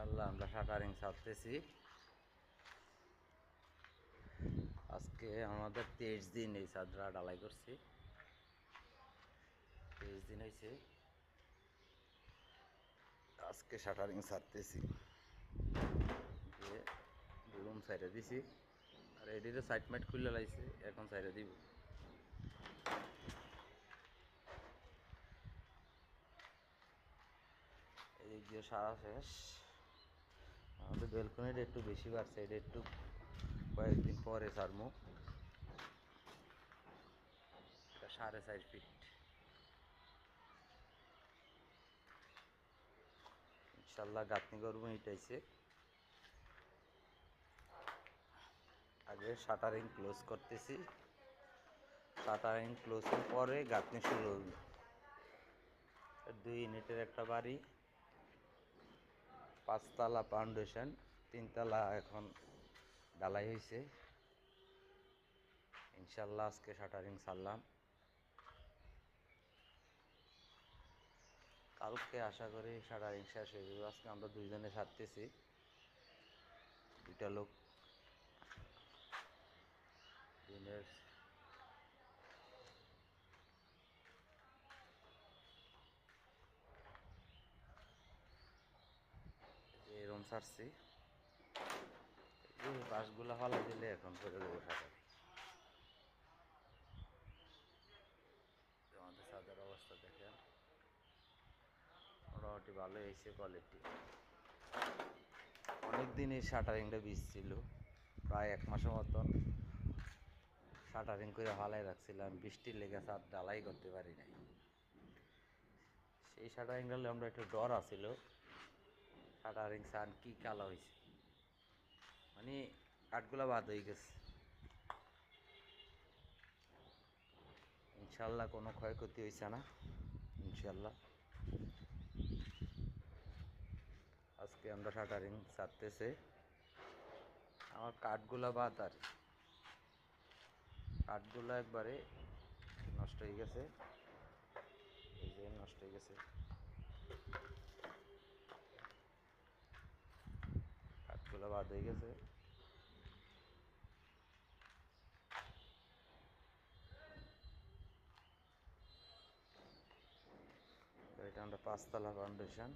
ইনশাল্লাহ আমরা শাটারিং ছাড়তেছি। আজকে আমাদের তেইশ দিন এই চাদরা ডালাই করছি। তেইশ দিন হয়েছে আজকে শাটারিং ছাড়তেছি। রুম সাইডে দিছি। আর এটিতে সাইড মাইট খুলে লাইছে, এখন সাইডে দিব। এই দিয়ে সারা শেষ। আমাদের বেলকনিটা একটু বেশি বাড়ছে, এটা একটু কয়েকদিন পরে এটা সাড়ে চার ফিট ইনশাল্লাহ গাঁথনি করব ইটাইছে আগে শাটারিং ক্লোজ করতেছি। শাটারিং ক্লোজের পরে গাঁথনি শুরু হবে দুই ইউনিটের একটা বাড়ি। পাঁচতলা ফাউন্ডেশন তিনতলা এখন ডালাই হয়েছে ইনশাল্লাহ আজকে শাটারিং ছাড়লাম কালকে আশা করি শাটারিং শেষ হয়ে যাবে। আজকে আমরা দুইজনে ছাড়তেছি দুইটা লোক। দিনের এরম ছাড়ছি। এই বাসগুলা ফালা দিলে এখন করে দেবো আমাদের অবস্থা দেখেন। মোটামুটি ভালো এসে কোয়ালিটি অনেক দিন এই শাটারিংটা বীজ ছিল। প্রায় এক মাসের মতন শাটারিং করে ফালাই রাখছিলাম। বৃষ্টির লেগে সার ডালাই করতে পারি নাই। সেই শাটারিংটা আমরা একটু ডর আছিল। শাটারিং সান, কি কালো হয়েছে মানে কাঠগুলা বাদ হয়ে গেছে। ইনশাল্লাহ কোনো ক্ষয়ক্ষতি হয়েছে না, ইনশাল্লাহ। আজকে আমরা শাটারিং ছাড়তেছে আমার কাঠগুলা বাদ আর। কাঠগুলো একবারে নষ্ট হয়ে গেছে। এই যে নষ্ট হয়ে গেছে। কাঠগুলো বাদ হয়ে গেছে। এটা আমরা পাঁচতলা ফাউন্ডেশন